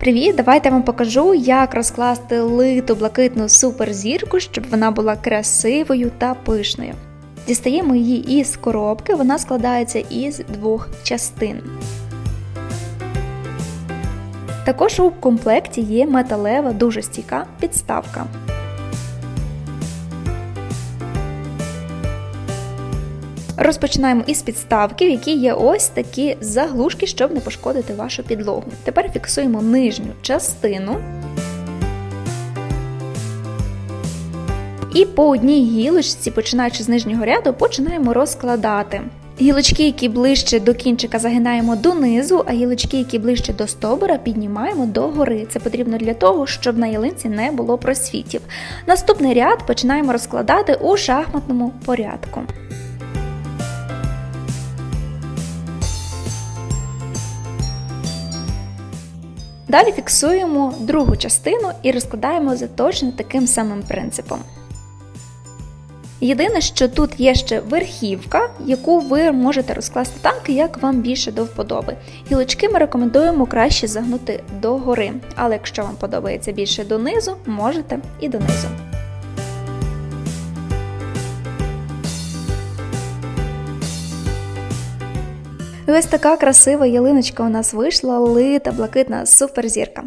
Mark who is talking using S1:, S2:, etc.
S1: Привіт! Давайте я вам покажу, як розкласти литу блакитну суперзірку, щоб вона була красивою та пишною. Дістаємо її із коробки, вона складається із двох частин. Також у комплекті є металева дуже стійка підставка. Розпочинаємо із підставки, в якій є ось такі заглушки, щоб не пошкодити вашу підлогу. Тепер фіксуємо нижню частину. І по одній гілочці, починаючи з нижнього ряду, починаємо розкладати. Гілочки, які ближче до кінчика, загинаємо донизу, а гілочки, які ближче до стовбура, піднімаємо догори. Це потрібно для того, щоб на ялинці не було просвітів. Наступний ряд починаємо розкладати у шахматному порядку. Далі фіксуємо другу частину і розкладаємо за точно таким самим принципом. Єдине, що тут є ще верхівка, яку ви можете розкласти так, як вам більше до вподоби. Гілочки ми рекомендуємо краще загнути догори, але якщо вам подобається більше донизу, можете і донизу. Ось така красива ялиночка у нас вийшла, лита блакитна суперзірка.